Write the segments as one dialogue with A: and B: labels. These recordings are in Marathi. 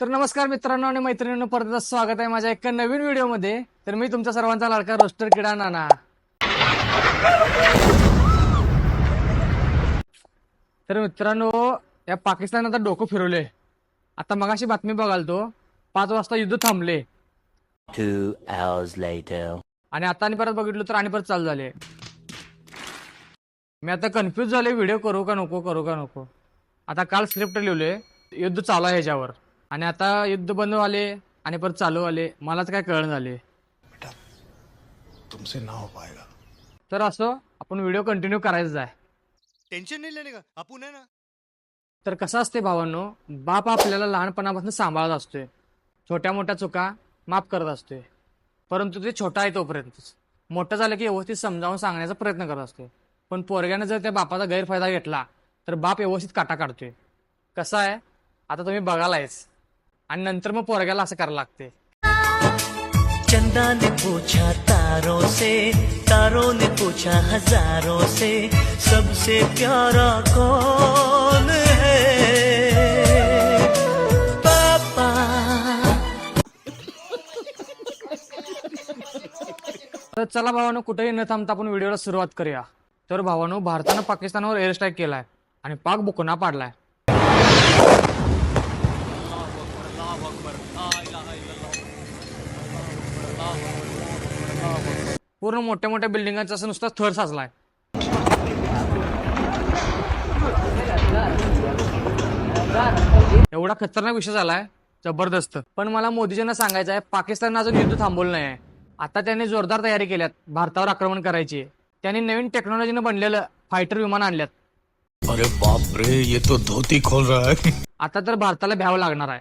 A: तर नमस्कार मित्रांनो आणि मैत्रिणींनो परत स्वागत आहे माझ्या एका नवीन व्हिडिओमध्ये. तर मी तुमच्या सर्वांचा लाडका रोस्टर किडा नाना. तर मित्रांनो या पाकिस्तान आता डोकं फिरवले आता मगाशी बातमी बघाल तो पाच वाजता युद्ध थांबले. आणि आता आणि परत बघितलं तर आणि परत चालू झाले. मी आता कन्फ्यूज झाले व्हिडिओ करू का नको करू का नको. आता काल स्क्रिप्ट लिहिलोय युद्ध चालू आहे ह्याच्यावर. आणि आता युद्ध बंद झाले आणि परत चालू आले मलाच काय कळण झाले.
B: तुमसे ना हो पाएगा
A: तर असं आपण व्हिडिओ कंटिन्यू करायचं आहे.
C: टेंशन नहीं लेने का? आपण है ना.
A: तर कसं असते भावांनो बाप आपल्याला लहानपणापासून सांभाळत असतोय. छोट्या मोठ्या चुका माफ करत असतोय. परंतु ते छोटा आहे तोपर्यंतच मोठं झालं की व्यवस्थित समजावून सांगण्याचा प्रयत्न करत असतोय. पण पोरग्याने जर त्या बापाचा गैरफायदा घेतला तर बाप व्यवस्थित काटा काढतोय. कसं आहे? आता तुम्ही बघालायच आणि नंतर मग पोरग्याला असं करायला लागते.
D: चंदा ने पूछा तारों से तारों ने पूछा हजारों से सबसे प्यारा कौन है? पापा।
A: तर चला भावानो कुठेही न थांबता आपण व्हिडिओला सुरुवात करूया. तर भावानो भारतानं पाकिस्तानवर एअर स्ट्राईक केलाय आणि पाक बुकना पाडलाय. पूर्ण मोठ्या मोठ्या बिल्डिंगांचा असं नुसता थर साचलाय. एवढा खतरनाक विषय झालाय जबरदस्त. पण मला मोदीजींना सांगायचं आहे पाकिस्ताननं अजून युद्ध थांबवलं नाही आहे आता त्यांनी जोरदार तयारी केल्यात भारतावर आक्रमण करायची. त्यांनी नवीन टेक्नॉलॉजीनं बनलेलं फायटर विमान आणल्यात.
B: अरे बाप रे ये तो धोती खोल रहा है.
A: आता तर भारताला भ्यावं लागणार आहे.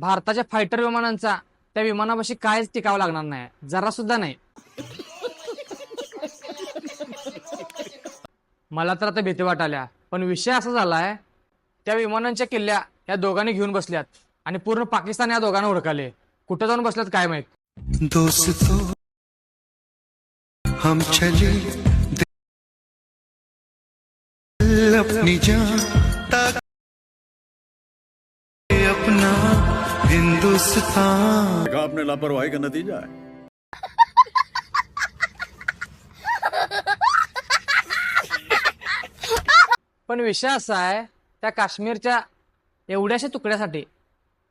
A: भारताच्या फायटर विमानांचा त्या विमानापाशी कायच टिकावं लागणार नाही. जरा सुद्धा नाही. मला तर आता भीती वाटाल्या. पण विषय असा झालाय त्या विमानांच्या किल्ल्या या दोघांनी घेऊन बसल्यात आणि पूर्ण पाकिस्तान या दोघांना हुडकाले. कुठं जाऊन बसल्यात काय माहीत?
E: दोस्तों हम चले अपनी जान।
F: आपने लापरवाही का नतीजा है।
A: पण विषय असा आहे त्या काश्मीरच्या एवढ्याशा तुकड्यासाठी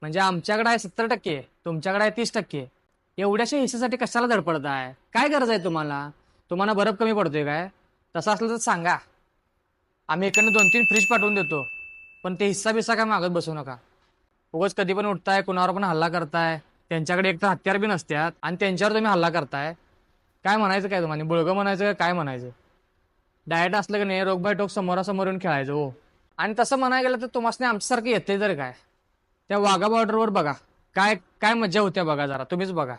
A: म्हणजे आमच्याकडे आहे सत्तर टक्के तुमच्याकडे आहे तीस टक्के एवढ्याशा हिस्सेसाठी कशाला धडपडत आहे? काय गरज आहे तुम्हाला? तुम्हाला बरफ कमी पडतोय काय? तसं असलं तर सांगा. आम्ही इकडनं दोन तीन फ्रीज पाठवून देतो पण ते हिस्सा बिस्सा काय मागत बसू नका. उगच कधी पण उठताय कुणावर पण हल्ला करताय त्यांच्याकडे एक तर हत्यार बी नसत्यात आणि त्यांच्यावर तुम्ही हल्ला करताय. काय म्हणायचं काय तुम्हाला? बुळगं म्हणायचं का काय म्हणायचं? डायट असलं की नाही रोग बाय टोक समोरासमोर येऊन खेळायचं हो. आणि तसं म्हणायला गेलं तर तुम्हाला आमच्यासारखं येते तर काय? त्या वाघा बॉर्डरवर बघा. काय काय मज्जा होत्या बघा जरा. तुम्हीच बघा.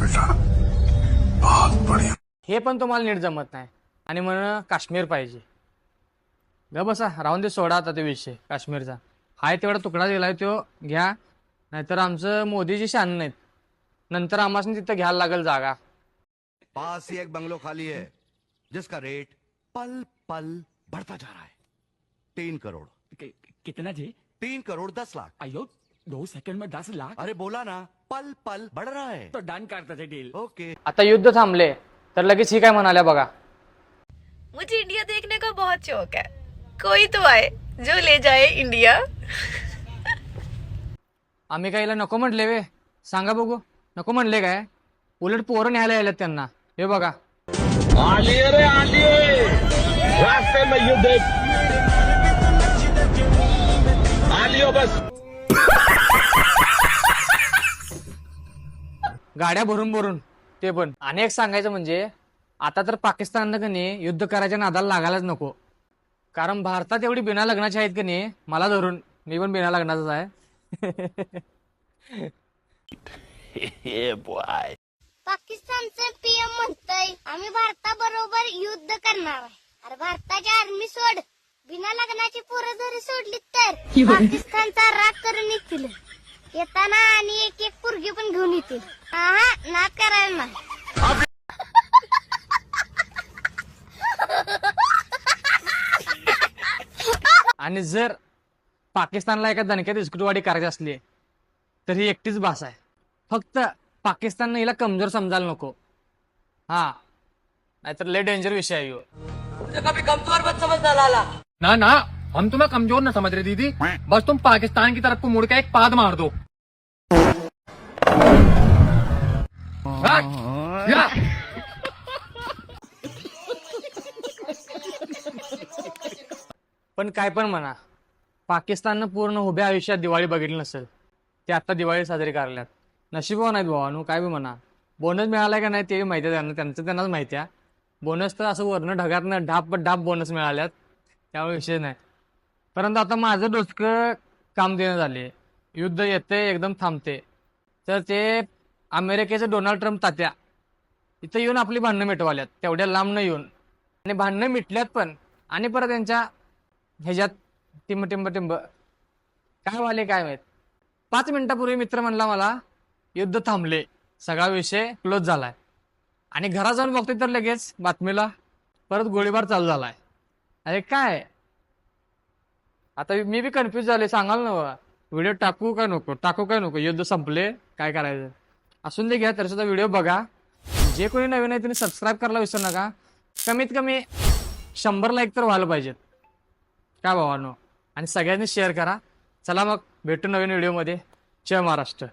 B: बेटा. बहुत बढ़िया.
A: हे पण तुम्हाला नीट जमत नाही. आणि म्हण काश्मीर पाहिजे. ग बसा राहून दे सोडा आता ते विषय काश्मीरचा. हाय तेवढा तुकडा दिलाय तो घ्या. नाहीतर आमचं मोदीची शान नाहीत. नंतर आम्हाला तिथं घ्यायला लागेल जागा.
C: पास ही एक बंगलो खाली है जिसका रेट पल पल बढ़ता जा रहा है. तीन करोड़.
G: कि- कितना जी?
C: तीन करोड़ दस लाख.
G: अयो दो सेकंड में दस लाख?
C: अरे बोला ना पल पल बढ़ रहा है.
G: तो डन करते थे डील
C: ओके
A: आता युद्ध थांबले. तर लगेच ही काय म्हणाल्या बघा.
H: मुझे इंडिया देखने का बहुत शौक है। कोई तो आए जो ले जाए इंडिया।
A: आम्ही काय नको म्हटले वे. सांगा बघू. नको म्हणले काय? उलट पोरं न्यायला यायला त्यांना. हे बघा. गाड्या भरून भरून. ते पण. आणि एक सांगायचं म्हणजे आता तर पाकिस्ताननं का नाही युद्ध करायच्या नादाला लागायलाच नको. कारण भारतात एवढी बिना लग्नाची आहेत का नाही मला धरून मी पण बिना लग्नाचाच आहे.
I: पाकिस्तानचे पीएम म्हणतय आम्ही भारताबरोबर युद्ध करणार आहे. अरे भारताची आर्मी सोड. लग्नाची पोरं जरी सोडली तर पाकिस्तानचा राग करून येतील येताना आणि एक एक पोरगी पण घेऊन येतील. हा नाद नाही
A: आणि जर पाकिस्तानला एका दणक्यात इस्कुटवाडी करायची असली तर ही एकटीच भाषा आहे. फक्त पाकिस्ताननं हिला कमजोर समजायला नको. हा. नाहीतर लय डेंजर विषय आहे ह्यो.
J: ना ना हम तुम्हें कमजोर न समझ रहे दीदी. बस तुम पाकिस्तान की तरफ को मुड़ के एक पाद मार दो।
A: पण काय पण म्हणा पाकिस्ताननं पूर्ण उभ्या आयुष्यात दिवाळी बघितली नसेल ते आता दिवाळी साजरी करल्यात. नशिबवान आहेत भावानू काय बी म्हणा. बोनस मिळाला का नाही ते माहिती आहे त्यांना त्यांचं त्यांनाच माहिती आहे. बोनस तर असं वरणं ढगातनं ढाप ढाप बोनस मिळाल्यात त्यामुळे विषय नाही. परंतु आता माझं डोसकं काम देणं झाले. युद्ध येते एकदम थांबते तर ते अमेरिकेचे डोनाल्ड ट्रम्प तात्या इथं येऊन आपली भांडणं मिटवाल्यात तेवढ्या लांब न येऊन. आणि भांडणं मिटल्यात पण आणि परत त्यांच्या ह्याच्यात टिंब टिंब टिंब. काय वाले काय माहीत? पाच मिनिटापूर्वी मित्र म्हणला मला युद्ध थांबले. सगळा विषय क्लोज झालाय. आणि घरात जाऊन बघतोय तर लगेच बातमीला परत गोळीबार चालू झालाय. अरे काय? आता मी बी कन्फ्यूज झाले सांगाल ना व्हिडिओ टाकू काय नको? टाकू काय नको? युद्ध संपले काय करायचं? असून दे घ्या तरीसुद्धा व्हिडिओ बघा. जे कोणी नवीन आहे त्यांनी सबस्क्राईब करायला विसरू नका. कमीत कमी शंभर लाईक तर व्हायला पाहिजेत. काय भावानो? आणि सगळ्यांनी शेअर करा. चला मग भेटू नवीन व्हिडिओमध्ये जय महाराष्ट्र.